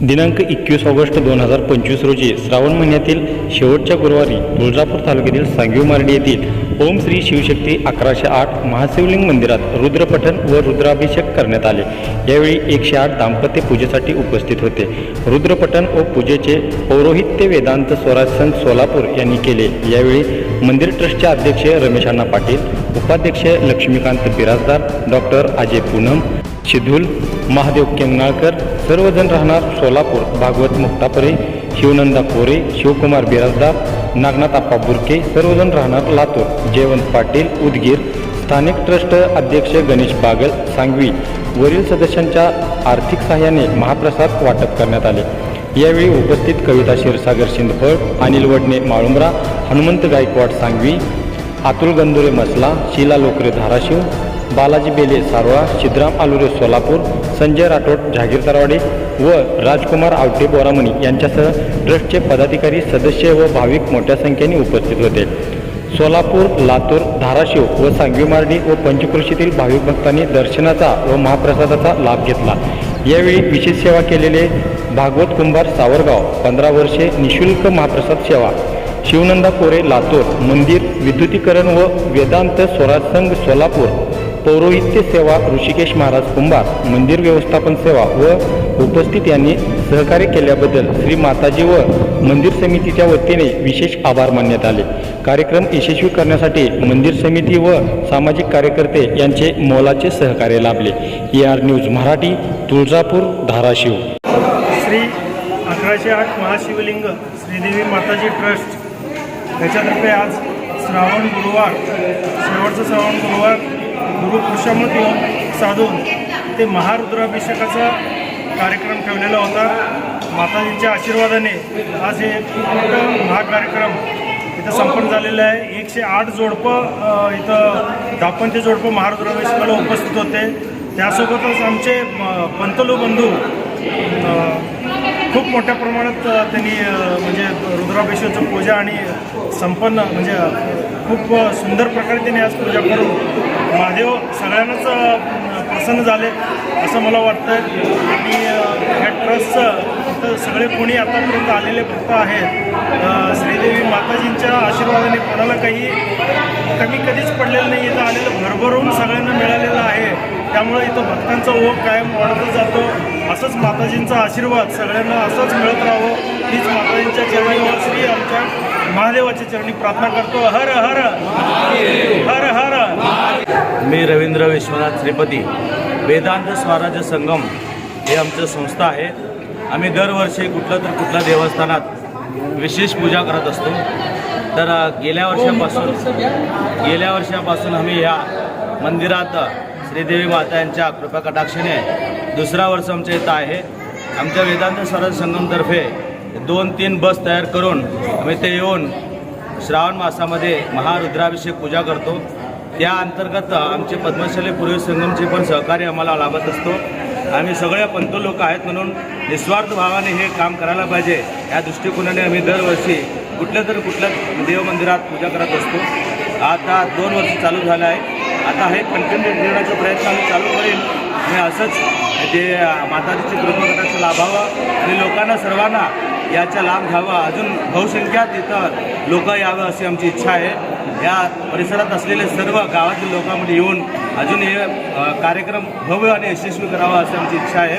दिनांक एकवीस ऑगस्ट दोन हजार पंचवीस रोजी श्रावण महिन्यातील शेवटच्या गुरुवारी तुळजापूर तालुक्यातील सांगवी मार्डी येथील ओम श्री शिवशक्ती अकराशे आठ महाशिवलिंग मंदिरात रुद्रपठण व रुद्राभिषेक करण्यात आले. यावेळी एकशे आठ दाम्पत्य पूजेसाठी उपस्थित होते. रुद्रपठण व पूजेचे पौरोहित्य वेदांत स्वराज संत सोलापूर यांनी केले. यावेळी मंदिर ट्रस्टचे अध्यक्ष रमेश अण्णा पाटील उपाध्यक्ष लक्ष्मीकांत बिराजदार डॉक्टर अजय पूनम शिधूल महादेव केंगणाळकर सर्वजण राहणार सोलापूर भागवत मुक्तापरे शिवनंदा कोरे शिवकुमार बिराजदार नागनाथ आप्पा बुरके सर्वजण राहणार लातूर जयवंत पाटील उदगीर स्थानिक ट्रस्ट अध्यक्ष गणेश बागल सांगवी वरील सदस्यांच्या आर्थिक सहाय्याने महाप्रसाद वाटप करण्यात आले. यावेळी उपस्थित कविता क्षीरसागर शिंदफळ अनिल वडणे माळुंबरा हनुमंत गायकवाड सांगवी अतुल गंदुरे मसला शीला लोकरे धाराशिव बालाजी बेले सारवा शिद्राम आलुरे सोलापूर संजय राठोड जहागीर तरवाडे व राजकुमार आवटे बोरामणी यांच्यासह ट्रस्टचे पदाधिकारी सदस्य व भाविक मोठ्या संख्येने उपस्थित होते. सोलापूर लातूर धाराशिव व सांगवीमार्डी व पंचकृषीतील भाविक भक्तांनी दर्शनाचा व महाप्रसादाचा लाभ घेतला. यावेळी विशेष सेवा केलेले भागवत कुंभार सावरगाव पंधरा वर्षे निशुल्क महाप्रसाद सेवा शिवनंदा कोरे लातूर मंदिर विद्युतीकरण व वेदांत स्वराज संघ सोलापूर पौरोहित्य सेवा ऋषिकेश महाराज कुंभार मंदिर व्यवस्थापन सेवा व उपस्थित यांनी सहकार्य केल्याबद्दल श्री माताजी व मंदिर समितीच्या वतीने विशेष आभार मानण्यात आले. कार्यक्रम यशस्वी करण्यासाठी मंदिर समिती व सामाजिक कार्यकर्ते यांचे मोलाचे सहकार्य लाभले. A R news Marathi Tuljapur Dharashiv. Shri अकराशे आठ महाशिवलिंग श्रीदेवी माताजी ट्रस्ट. याच्यातर्फे आज श्रावण गुरुवार शेवटचं श्रावण गुरुवार गुरुपुरुषामत साधून ते महारुद्राभिषेकाचा कार्यक्रम ठेवलेला होता. माताजींच्या आशीर्वादाने आज हे खूप मोठं महाकार्यक्रम इथं संपन्न झालेलं आहे. एकशे आठ जोडपं इथं दापंत्य जोडपं महारुद्राभिषेकाला उपस्थित होते. त्यासोबतच आमचे पंतलो बंधू खूप मोठ्या प्रमाणात त्यांनी म्हणजे रुद्राभिषेकाचं पूजा आणि संपन्न म्हणजे खूप सुंदर प्रकारे त्यांनी आज पूजा करून महादेव सगळ्यांनाच प्रसन्न झाले असं मला वाटतं आणि ह्या ट्रस्टचं सगळे कोणी आतापर्यंत आलेले भक्त आहेत श्रीदेवी माताजींच्या आशीर्वादाने कोणाला काही कमी कधीच पडलेलं नाही. इथं आलेलं भरभरून सगळ्यांना मिळालेलं आहे. त्यामुळे इथं भक्तांचा ओघ कायम वाढतच जातो. असंच माताजींचा आशीर्वाद सगळ्यांना असंच मिळत राहावं हीच माताजींच्या चरणी श्री आमच्या महादेवाच्या चरणी प्रार्थना करतो. हर हर हर हर मी रवींद्र विश्वनाथ श्रीपती वेदांत स्वराज्य संगम हे आमचं संस्था आहे. आम्ही दरवर्षी कुठलं तर कुठल्या देवस्थानात विशेष पूजा करत असतो. तर गेल्या वर्षापासून गेल्या वर्षापासून आम्ही या मंदिरात श्रीदेवी माता यांच्या कृपा कटाक्षाने दुसरा वर्ष आमच्या इथं आहे. आमच्या वेदांत स्वराज्य संगमतर्फे दोन तीन बस तयार करून आम्ही ते येऊन श्रावण मासामध्ये महारुद्राभिषेक पूजा करतो. त्या अंतर्गत आमचे पद्मशाली पूर्वी संगमचे पण सहकार्य आम्हाला लाभत असतो. आम्ही सगळे पंत लोक आहेत म्हणून निस्वार्थ भावाने हे काम करायला पाहिजे. या दृष्टिकोनाने आम्ही दरवर्षी कुठल्या तर कुठल्या देवमंदिरात पूजा करत असतो. आता दोन वर्ष चालू झालं आहे. आता हे कंटिन्यू देण्याचा प्रयत्न आम्ही चालू करेन. आणि असंच जे माताजीची कृपकटाचं लाभावं आणि लोकांना सर्वांना याचा लाभ घ्यावा. अजून बहुसंख्यात इथं लोक यावं अशी आमची इच्छा आहे. या परिसरात असलेले सर्व गावातील लोकांमध्ये येऊन अजून हे कार्यक्रम भव्य आणि यशस्वी करावा अशी आमची इच्छा आहे.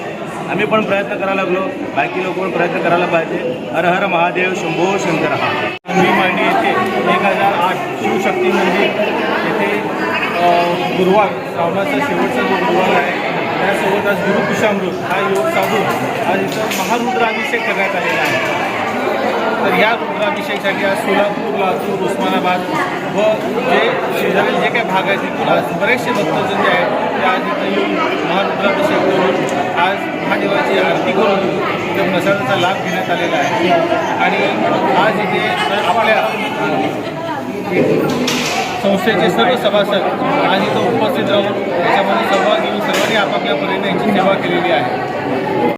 आम्ही पण प्रयत्न करायला लागलो. बाकी लोक पण प्रयत्न करायला पाहिजे. हर हर महादेव शंभो शंकर हा. मी मांडी येथे एक हजार आठ शिवशक्ती मंदिर. येथे गुरुवार श्रावणाचा शेवटचा जो गुरुवार आहे त्यासोबत आज गुरुकुशामृत हा योग साधून आज इथं महारुद्राभिषेक करण्यात आलेला आहे. तर या रुद्राभिषेकसाठी आज सोलापूर लातूर उस्मानाबाद व जे शेजारील जे काही भाग आहेत तिथून आज बरेचसे भक्तजन जे आहेत ते आज इथं येऊन महारुद्राभिषेक करून आज महादेवाची आरती करून त्या प्रसादाचा लाभ घेण्यात आलेला आहे. आणि आज इथे आपल्या संस्थेचे सर्व सभासद आणि तो उपस्थित राहून याच्यामध्ये सर्व सर्वांनी आपापल्या परीने याची सेवा केलेली आहे.